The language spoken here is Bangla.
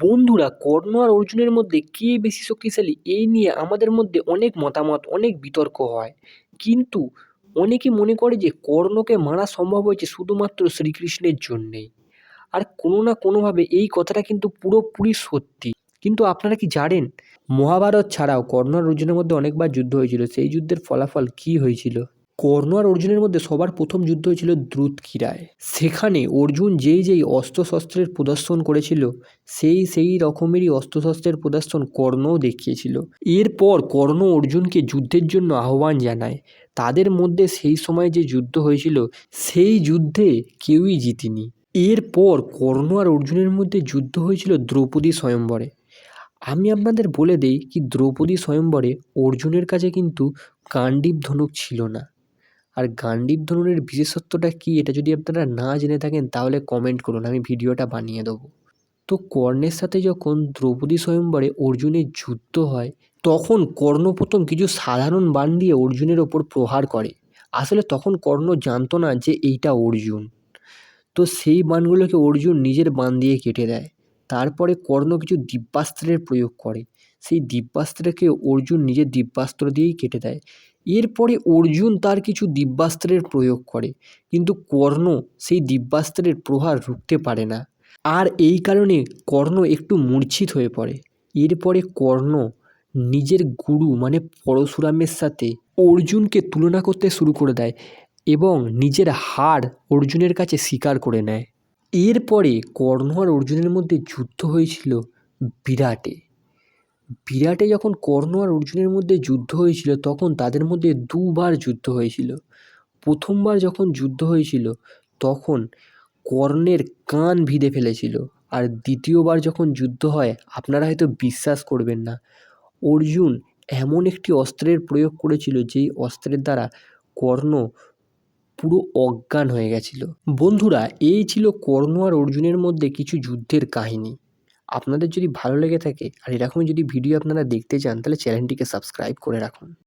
বন্ধুরা কর্ণ আর অর্জুনের মধ্যে কে বেশি শক্তিশালী? এই নিয়ে আমাদের মধ্যে অনেক মতামত, অনেক বিতর্ক হয়। কিন্তু অনেকে মনে করে যে কর্ণকে মারা সম্ভব হয়েছে শুধুমাত্র শ্রীকৃষ্ণের জন্যেই। আর কোনো না কোনোভাবে এই কথাটা কিন্তু পুরোপুরি সত্যি। কিন্তু আপনারা কি জানেন, মহাভারত ছাড়াও কর্ণ আর অর্জুনের মধ্যে অনেকবার যুদ্ধ হয়েছিল। সেই যুদ্ধের ফলাফল কী হয়েছিল? কর্ণ আর অর্জুনের মধ্যে সবার প্রথম যুদ্ধ হয়েছিল দ্রুতকিরায় সেখানে অর্জুন যেই যেই অস্ত্রশস্ত্রের প্রদর্শন করেছিল, সেই সেই রকমেরই অস্ত্রশস্ত্রের প্রদর্শন কর্ণও দেখিয়েছিল। এরপর কর্ণ অর্জুনকে যুদ্ধের জন্য আহ্বান জানায়। তাদের মধ্যে সেই সময় যে যুদ্ধ হয়েছিল, সেই যুদ্ধে কেউই জিতেনি। এরপর কর্ণ আর অর্জুনের মধ্যে যুদ্ধ হয়েছিল দ্রৌপদী স্বয়ম্বরে। আমি আপনাদের বলে দেই কি, দ্রৌপদী স্বয়ম্বরে অর্জুনের কাছে কিন্তু গান্ডীব ধনুক ছিল না। আর গান্ডীব ধনুকের বিশেষত্বটা কী এটা যদি আপনারা না জেনে থাকেন, তাহলে কমেন্ট করুন, আমি ভিডিওটা বানিয়ে দেবো। তো কর্ণের সাথে যখন দ্রৌপদী স্বয়ম্বরে অর্জুনের যুদ্ধ হয়, তখন কর্ণ প্রথম কিছু সাধারণ বাণ দিয়ে অর্জুনের ওপর প্রহার করে। আসলে তখন কর্ণ জানতো না যে এইটা অর্জুন। তো সেই বানগুলোকে অর্জুন নিজের বাণ দিয়ে কেটে দেয়। তারপরে কর্ণ কিছু দিব্যাস্ত্রের প্রয়োগ করে। সেই দিব্যাস্ত্রকে অর্জুন নিজের দিব্যাস্ত্র দিয়েই কেটে দেয়। এরপরে অর্জুন তার কিছু দিব্যাস্ত্রের প্রয়োগ করে, কিন্তু কর্ণ সেই দিব্যাস্ত্রের প্রহার রুখতে পারে না। আর এই কারণে কর্ণ একটু মূর্ছিত হয়ে পড়ে। এরপরে কর্ণ নিজের গুরু মানে পরশুরামের সাথে অর্জুনকে তুলনা করতে শুরু করে দেয় এবং নিজের হার অর্জুনের কাছে স্বীকার করে নেয়। এরপরে কর্ণ আর অর্জুনের মধ্যে যুদ্ধ হয়েছিল বিরাটে। বিরাটে যখন কর্ণ আর অর্জুনের মধ্যে যুদ্ধ হয়েছিল, তখন তাদের মধ্যে দুবার যুদ্ধ হয়েছিল। প্রথমবার যখন যুদ্ধ হয়েছিল, তখন কর্ণের কান ভিদে ফেলেছিল। আর দ্বিতীয়বার যখন যুদ্ধ হয়, আপনারা হয়তো বিশ্বাস করবেন না। অর্জুন এমন একটি অস্ত্রের প্রয়োগ করেছিল, যেই অস্ত্রের দ্বারা কর্ণ পুরো অজ্ঞান হয়ে গেছিল। বন্ধুরা, এই ছিল কর্ণ আর অর্জুনের মধ্যে কিছু যুদ্ধের কাহিনী। আপনাদের যদি ভালো লেগে থাকে আর এরকমই যদি ভিডিও আপনারা দেখতে চান, তাহলে চ্যানেলটিকে সাবস্ক্রাইব করে রাখুন।